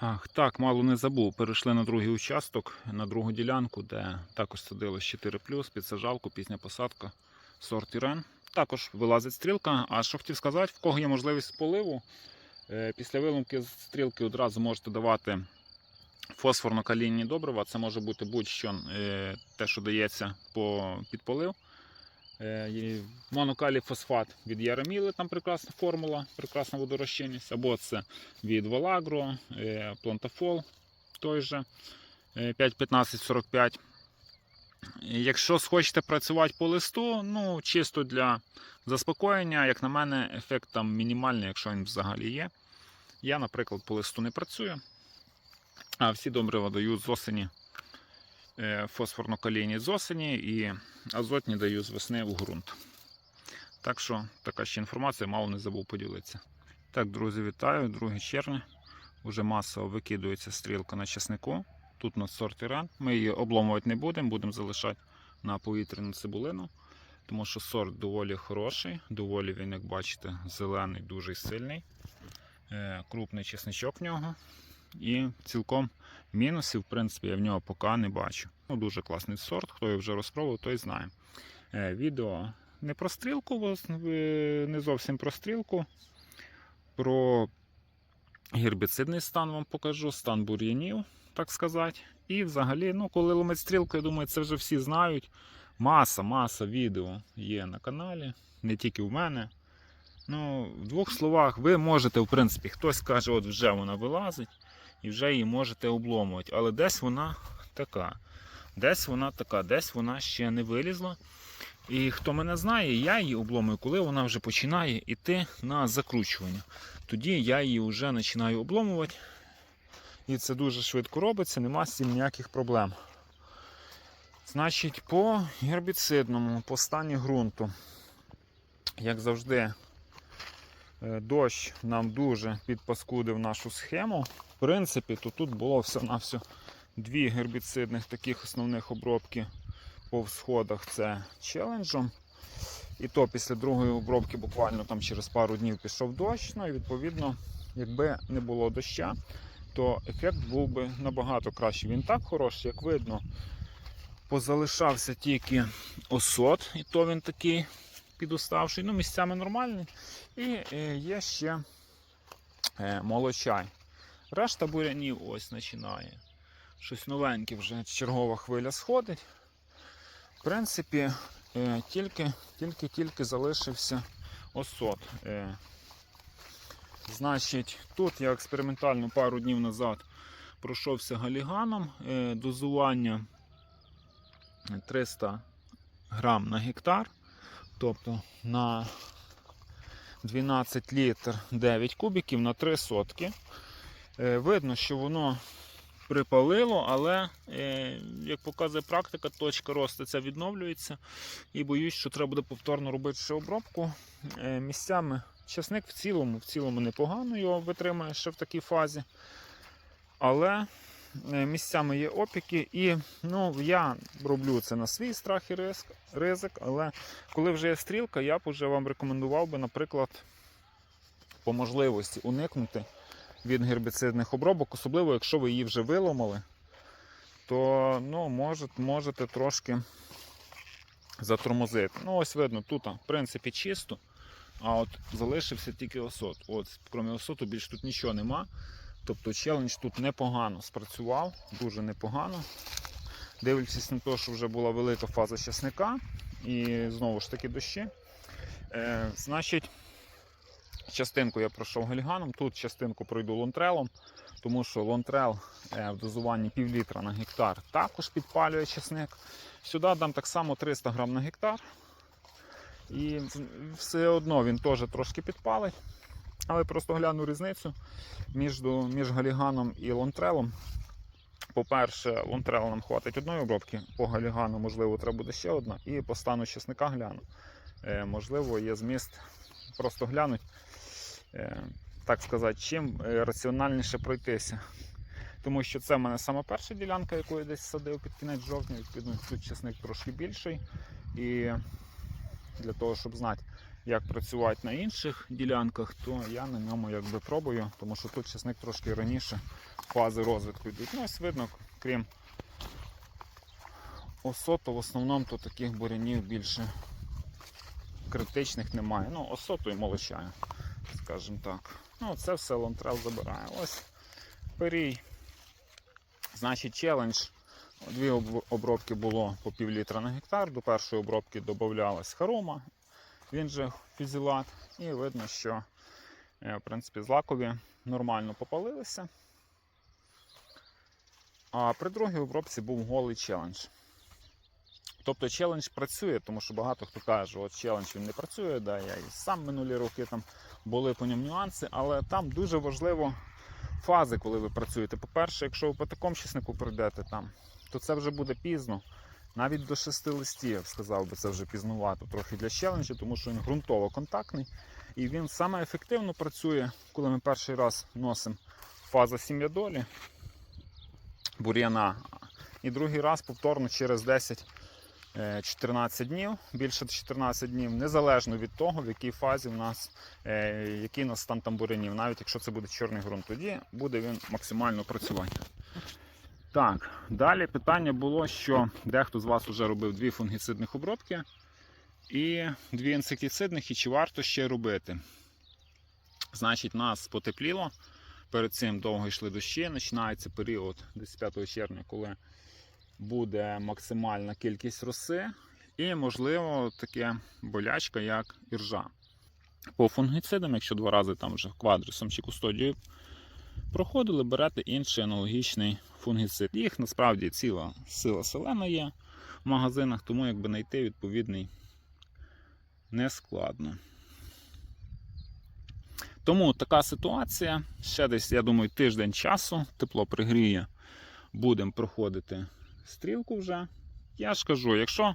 Ах, так, мало не забув. Перейшли на другий участок, на другу ділянку, де також садили 4 під сажалку, пізня посадка, сорт Ірен. Також вилазить стрілка. А що хотів сказати, в кого є можливість поливу, е, після виломки стрілки одразу можете давати фосфорно-калійні добрива. Це може бути будь-що е, те, що дається під полив. Монокалій фосфат від Яраміли, там прекрасна формула, прекрасна водорозчинність, або це від Валагро, е, Плантафол той же е, 5.15.45. І Якщо схочете працювати по листу, ну чисто для заспокоєння, як на мене, ефект там мінімальний, якщо він взагалі є. Я, наприклад, по листу не працюю, а всі добрива даю з осені е, фосфорно-калійні з осені і азотні даю з весни в ґрунт. Так що така ще інформація, мало не забув поділитися. Так, друзі, вітаю, 2 червня. Уже масово викидується стрілка на часнику. Тут у нас сорт Іран. Ми її обломувати не будемо, будемо залишати на повітряну цибулину, тому що сорт доволі хороший, доволі він, як бачите, зелений, дуже сильний. Е, крупний чесничок в нього. І цілком мінусів, в принципі, я в нього поки не бачу. Ну, дуже класний сорт, хто його вже розпробував, той знає. Е, відео не про стрілку, не зовсім про стрілку. Про гербіцидний стан вам покажу, стан бур'янів, так сказати. І взагалі, ну, коли ломить стрілку, я думаю, це вже всі знають. Маса, маса відео є на каналі, не тільки в мене. Ну, в двох словах, ви можете, в принципі, хтось каже, от вже вона вилазить, і вже її можете обломувати. Але десь вона така. Десь вона така, десь вона ще не вилізла. І хто мене знає, я її обломую, коли вона вже починає йти на закручування. Тоді я її вже починаю обломувати. І це дуже швидко робиться, нема з цим ніяких проблем. Значить, по гербіцидному, по стані ґрунту, як завжди, дощ нам дуже підпаскудив нашу схему. В принципі, то тут було все на все дві гербіцидних таких основних обробки по всходах це челенджом. І то після другої обробки буквально там через пару днів пішов дощ. Ну і відповідно, якби не було доща, то ефект був би набагато кращий. Він так хороший, як видно, позалишався тільки осот, і то він такий підуставший. Ну, місцями нормальний. І е, є ще е, молочай. Решта бурянів ось починає. Щось новеньке вже чергова хвиля сходить. В принципі, е, тільки, тільки, тільки залишився осот. Е, Значить, тут я експериментально пару днів назад пройшовся галіганом. Е, Дозування 300 грам на гектар. Тобто на 12 літр 9 кубиків на 3 сотки. Е, Видно, що воно припалило, але, е, як показує практика, точка росту ця відновлюється. І боюсь, що треба буде повторно робити ще обробку. Е, Місцями часник в цілому, в цілому непогано його витримає ще в такій фазі. Але місцями є опіки, і ну, я роблю це на свій страх і ризик, але коли вже є стрілка, я б вже вам рекомендував би, наприклад, по можливості уникнути від гербіцидних обробок, особливо якщо ви її вже виломали, то ну, можете, можете трошки затормозити. Ну, ось видно, тут, в принципі, чисто, а от залишився тільки осот. От, крім осоту, більш тут нічого нема. Тобто челендж тут непогано спрацював, дуже непогано. Дивлячись на те, що вже була велика фаза часника і знову ж таки дощі. Е, значить, частинку я пройшов гальганом, тут частинку пройду лонтрелом, тому що лонтрел е, в дозуванні пів літра на гектар також підпалює часник. Сюди дам так само 300 грам на гектар. І все одно він теж трошки підпалить. Але просто гляну різницю між, між галіганом і лонтрелом. По-перше, лонтрел нам хватить одної обробки, по галігану, можливо, треба буде ще одна. І по стану чесника гляну. Е, можливо, є зміст просто глянуть, е, так сказати, чим е, раціональніше пройтися. Тому що це в мене саме перша ділянка, яку я десь садив під кінець жовтня. Відповідно, тут чесник трошки більший. І для того, щоб знати, як працювати на інших ділянках, то я на ньому якби пробую, тому що тут часник трошки раніше фази розвитку йдуть. Ну, ось видно, крім осоту, в основному то таких бурянів більше критичних немає. Ну, осоту і молочаю, скажімо так. Ну, це все лонтрел забирає. Ось перій. Значить, челендж. Дві обробки було по пів літра на гектар. До першої обробки додавалась харома, він же фізілат. І видно, що е, в принципі, злакові нормально попалилися. А при другій обробці був голий челендж. Тобто челендж працює, тому що багато хто каже, от челендж він не працює, да, я і сам минулі роки там були по ньому нюанси, але там дуже важливо фази, коли ви працюєте. По-перше, якщо ви по такому чеснику прийдете там, то це вже буде пізно. Навіть до шести листів, сказав би, це вже пізнувато трохи для челенджу, тому що він ґрунтово контактний. І він саме ефективно працює, коли ми перший раз носимо фаза сім'я долі бур'яна. І другий раз повторно через 10 е, 14 днів, більше 14 днів, незалежно від того, в якій фазі в нас, е, який у нас стан там бурянів. Навіть якщо це буде чорний ґрунт, тоді буде він максимально працювати. Так, далі питання було, що дехто з вас вже робив дві фунгіцидних обробки і дві інсектицидних, і чи варто ще робити. Значить, нас потепліло. Перед цим довго йшли дощі. Починається період десь 5 червня, коли буде максимальна кількість роси, і, можливо, таке болячка, як іржа. По фунгіцидам, якщо два рази там вже квадрисом чи кустодією проходили, берете інший аналогічний фунгіцид. Їх насправді ціла сила селена є в магазинах, тому якби знайти відповідний не складно. Тому така ситуація. Ще десь, я думаю, тиждень часу, тепло пригріє, будемо проходити стрілку вже. Я ж кажу, якщо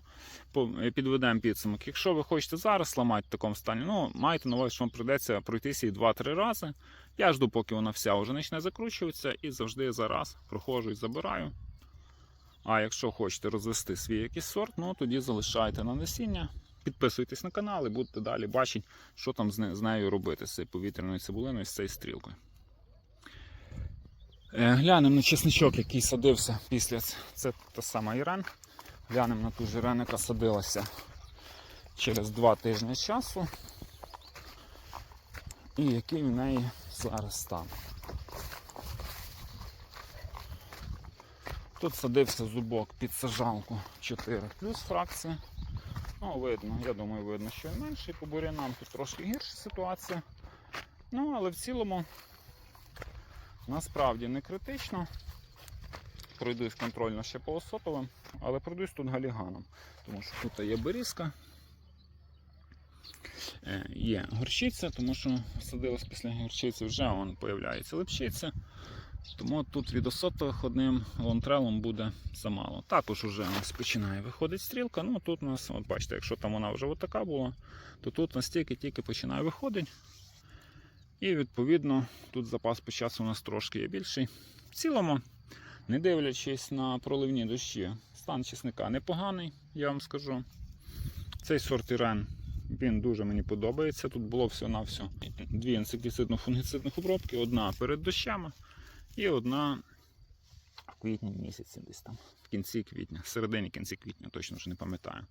підведемо підсумок, якщо ви хочете зараз ламати в такому стані, ну майте на увазі, що вам прийдеться пройтися її 2-3 рази. Я жду, поки вона вся вже почне закручуватися, і завжди зараз проходжу і забираю. А якщо хочете розвести свій якийсь сорт, ну тоді залишайте на насіння. Підписуйтесь на канал і будете далі бачити, що там з, нею робити, з цією повітряною цибулиною, з цією стрілкою. Е, Глянемо на чесничок, який садився після це та сама Ірен. Глянемо на ту ж Ірен, яка садилася через два тижні часу. І який в неї зараз стан. Тут садився зубок під сажалку 4 плюс фракція. Ну, видно, я думаю, видно, що і менший по бурянам тут трошки гірша ситуація. Ну, але в цілому насправді не критично. Пройдусь контрольно ще по осотовим, але пройдусь тут галіганом, тому що тут є берізка. Е, Є горчиця, тому що садилась після горчиці вже вон появляється липчиця. Тому тут від осотових одним лонтрелом буде замало. Також вже у нас починає виходити стрілка. Ну тут у нас, от бачите, якщо там вона вже отака була, то тут настільки тільки починає виходити. І відповідно тут запас по часу у нас трошки є більший. В цілому, не дивлячись на проливні дощі, стан чесника непоганий, я вам скажу. Цей сорт Ірен, він дуже мені подобається. Тут було всього-навсього дві інсектицидно-фунгіцидних обробки, одна перед дощами. І одна в квітні місяці десь там, в кінці квітня, в середині кінці квітня, точно вже не пам'ятаю.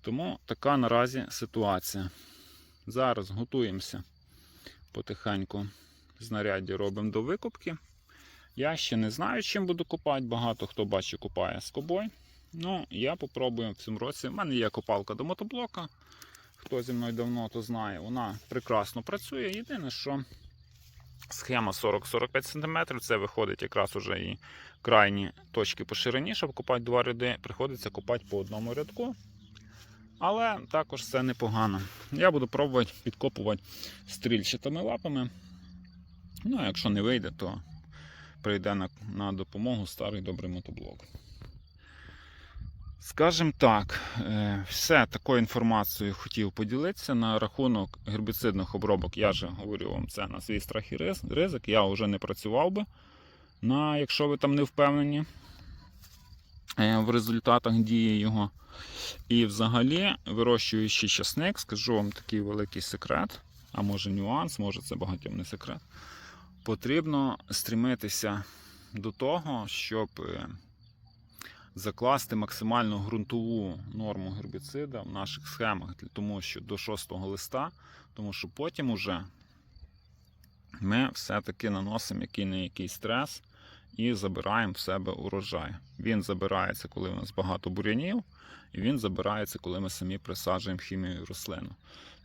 Тому така наразі ситуація. Зараз готуємося потихеньку. Знаряддя робимо до викупки. Я ще не знаю, чим буду копати. Багато хто бачить, копає скобой. Ну, я попробую в цьому році. У мене є копалка до мотоблока. Хто зі мною давно, то знає, вона прекрасно працює. Єдине, що Схема 40-45 см. Це виходить якраз уже і крайні точки по ширині, щоб копати два ряди. Приходиться копати по одному рядку. Але також це непогано. Я буду пробувати підкопувати стрільчатими лапами. Ну, а якщо не вийде, то прийде на, на допомогу старий добрий мотоблок. Скажем так, е, все такою інформацією хотів поділитися на рахунок гербіцидних обробок. Я же говорю вам це на свій страх і ризик. Я вже не працював би, на, якщо ви там не впевнені. е, в результатах дії його. І взагалі, вирощуючи часник, скажу вам такий великий секрет, а може нюанс, може це багатьом не секрет. Потрібно стрімитися до того, щоб е, закласти максимальну ґрунтову норму гербіцида в наших схемах, тому що до 6 листа, тому що потім уже ми все-таки наносимо який не який стрес і забираємо в себе урожай. Він забирається, коли у нас багато бур'янів, і він забирається, коли ми самі присаджуємо хімію рослину.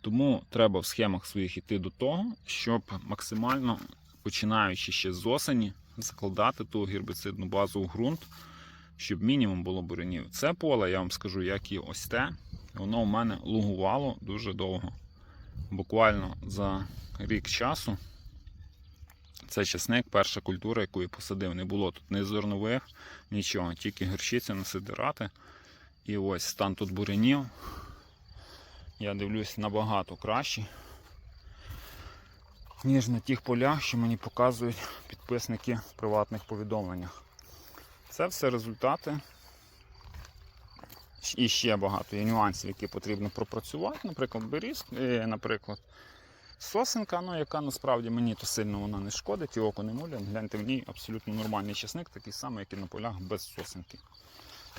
Тому треба в схемах своїх йти до того, щоб максимально починаючи ще з осені, закладати ту гербіцидну базу в ґрунт, щоб мінімум було бурянів. Це поле, я вам скажу, як і ось те, воно у мене лугувало дуже довго. Буквально за рік часу. Це часник, перша культура, яку я посадив. Не було тут ні зернових, нічого, тільки гірчиця насидирати. І ось стан тут бурянів. Я дивлюсь набагато краще, ніж на тих полях, що мені показують підписники в приватних повідомленнях. Це все результати. І ще багато є нюансів, які потрібно пропрацювати. Наприклад, беріз, е, наприклад, сосенка, ну, яка насправді мені то сильно вона не шкодить і око не муляє. Гляньте, в ній абсолютно нормальний часник, такий самий, як і на полях без сосенки.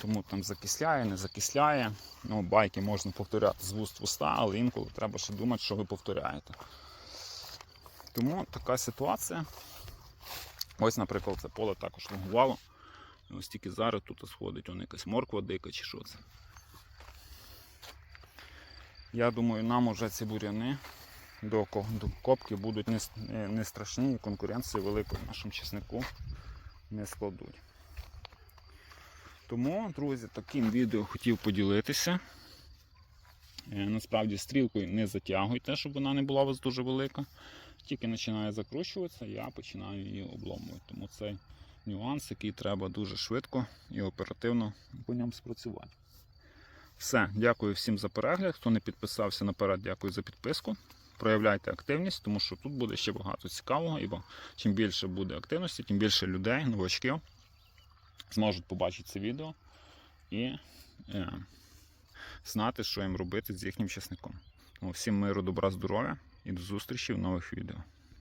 Тому там закисляє, не закисляє. Ну, байки можна повторяти з вуст в уста, але інколи треба ще думати, що ви повторяєте. Тому така ситуація. Ось, наприклад, це поле також лугувало. Ось тільки зараз тут сходить он якась морква дика чи що це. Я думаю, нам уже ці буряни до, копки будуть не страшні і конкуренції великої нашому чеснику не складуть. Тому, друзі, таким відео хотів поділитися. Е, Насправді стрілкою не затягуйте, щоб вона не була у вас дуже велика. Тільки починає закручуватися, я починаю її обломувати. Тому цей нюанс, який треба дуже швидко і оперативно по ньому спрацювати. Все, дякую всім за перегляд. Хто не підписався наперед, дякую за підписку. Проявляйте активність, тому що тут буде ще багато цікавого, і чим більше буде активності, тим більше людей, новачків зможуть побачити це відео і е, знати, що їм робити з їхнім часником. Тому всім миру, добра, здоров'я і до зустрічі в нових відео.